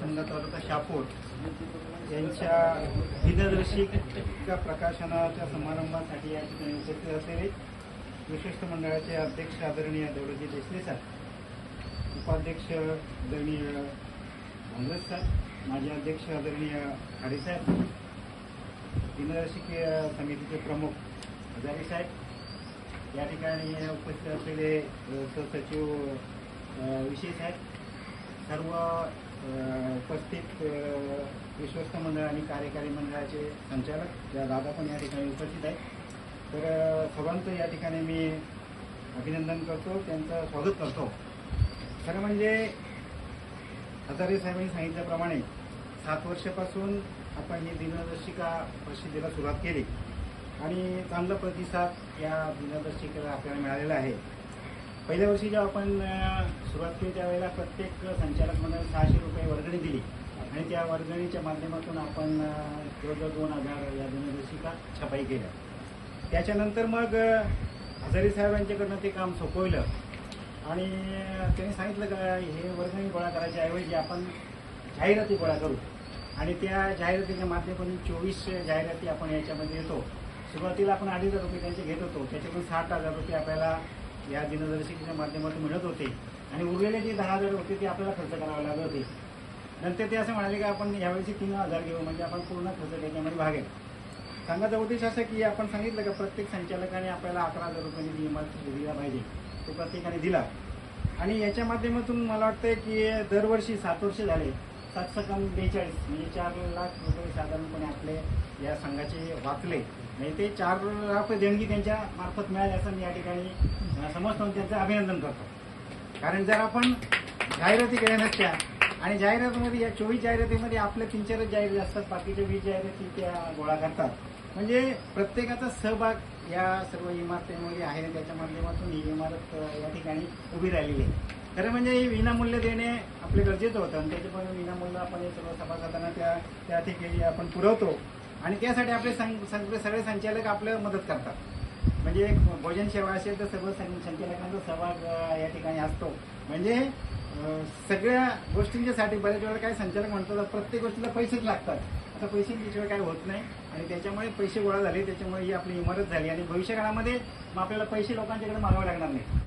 संघ तालुका शापूर यांच्या दिनदर्शिका प्रकाशनाच्या समारंभासाठी या ठिकाणी उपस्थित असलेले विशिष्ट मंडळाचे अध्यक्ष आदरणीय दौलजी देशले सर उपाध्यक्ष आदरणीय भांगरज सर माझे अध्यक्ष आदरणीय खाडे साहेब दिनदर्शिक समितीचे प्रमुख हजारी साहेब या ठिकाणी उपस्थित असलेले सहसचिव विशेष आहेत. सर्व उपस्थित विश्वस्त मंडळ आणि कार्यकारी मंडळाचे संचालक या दादा पण या ठिकाणी उपस्थित आहेत. तर सर्वांचं या ठिकाणी मी अभिनंदन करतो त्यांचं स्वागत करतो. खरं म्हणजे हजारे साहेबांनी सांगितल्याप्रमाणे सात वर्षापासून आपण ही दिनदर्शिका प्रसिद्धीला सुरुवात केली. आणि चांगला प्रतिसाद या दिनदर्शिकेला आपल्याला मिळालेला आहे. पहिल्या वर्षी जेव्हा आपण सुरुवात केली त्यावेळेला प्रत्येक संचालक मंडळ सहाशे रुपये वर्गणी दिली. आणि त्या वर्गणीच्या माध्यमातून आपण जवळजवळ दोन हजार या दिनदर्शिका छपाई केल्या. त्याच्यानंतर मग हजारी साहेबांच्याकडनं ते काम सोपवलं. आणि त्यांनी सांगितलं का हे वर्गणी गोळा करायच्या ऐवजी आपण जाहिराती गोळा करू. आणि त्या जाहिरातीच्या माध्यमातून चोवीस जाहिराती आपण याच्यामध्ये येतो. सुरुवातीला आपण अडीच हजार रुपये त्यांचे घेत होतो. त्याच्यातून साठ हजार रुपये आपल्याला या दिनदर्शिकेच्या माध्यमातून मिळत होते. आणि उरलेले जे दहा हजार होते ते आपल्याला खर्च करावे लागत होते. नंतर ते असं म्हणाले की आपण यावेळी तीन हजार घेऊ म्हणजे आपण पूर्ण खर्च त्याच्यामध्ये भागेल सांगायचा उद्देश असा की आपण सांगितलं का प्रत्येक संचालकाने आपल्याला अकरा हजार रुपये निधी दिला पाहिजे. तो प्रत्येकाने दिला. आणि याच्या माध्यमातून मला वाटतं की दरवर्षी सात वर्ष झाले सात सकम बेचाळीस म्हणजे चार लाख रुपये साधारणपणे आपले या संघाचे वाचले म्हणजे ते चार लाख देणगी त्यांच्या मार्फत मिळाली असं मी या ठिकाणी समजतो त्यांचं अभिनंदन करतो. कारण जर आपण जाहिराती केल्या नसत्या आणि जाहिरातीमध्ये या चोवीस जाहिरातीमध्ये आपल्या तीन चारच जाहिराती असतात बाकीच्या वीस जाहिराती त्या गोळा करतात. म्हणजे प्रत्येकाचा सहभाग या सर्व इमारतीमध्ये आहे त्याच्या माध्यमातून ही इमारत या ठिकाणी उभी राहिलेली आहे. खरं म्हणजे हे विनामूल्य देणे आपले गरजेचं होतं. आणि त्याच्यामुळे विनामूल्य आपण हे सर्व सभासदांना त्या त्या ठिकाणी आपण पुरवतो. आणि त्यासाठी आपले सं- सगळे सगळे संचालक आपल्याला मदत करतात. म्हणजे एक भोजन सेवा असेल तर सर्व सं- संचालकांचा सहभाग या ठिकाणी असतो. म्हणजे सगळ्या गोष्टींच्यासाठी बऱ्याच वेळा काय संचालक म्हणतात तर प्रत्येक गोष्टीला पैसेच लागतात. आता पैशांशिवाय काय होत नाही. आणि त्याच्यामुळे पैसे गोळा झाले त्याच्यामुळे ही आपली इमारत झाली. आणि भविष्य काळामध्ये मग आपल्याला पैसे लोकांच्याकडे मागावे लागणार नाही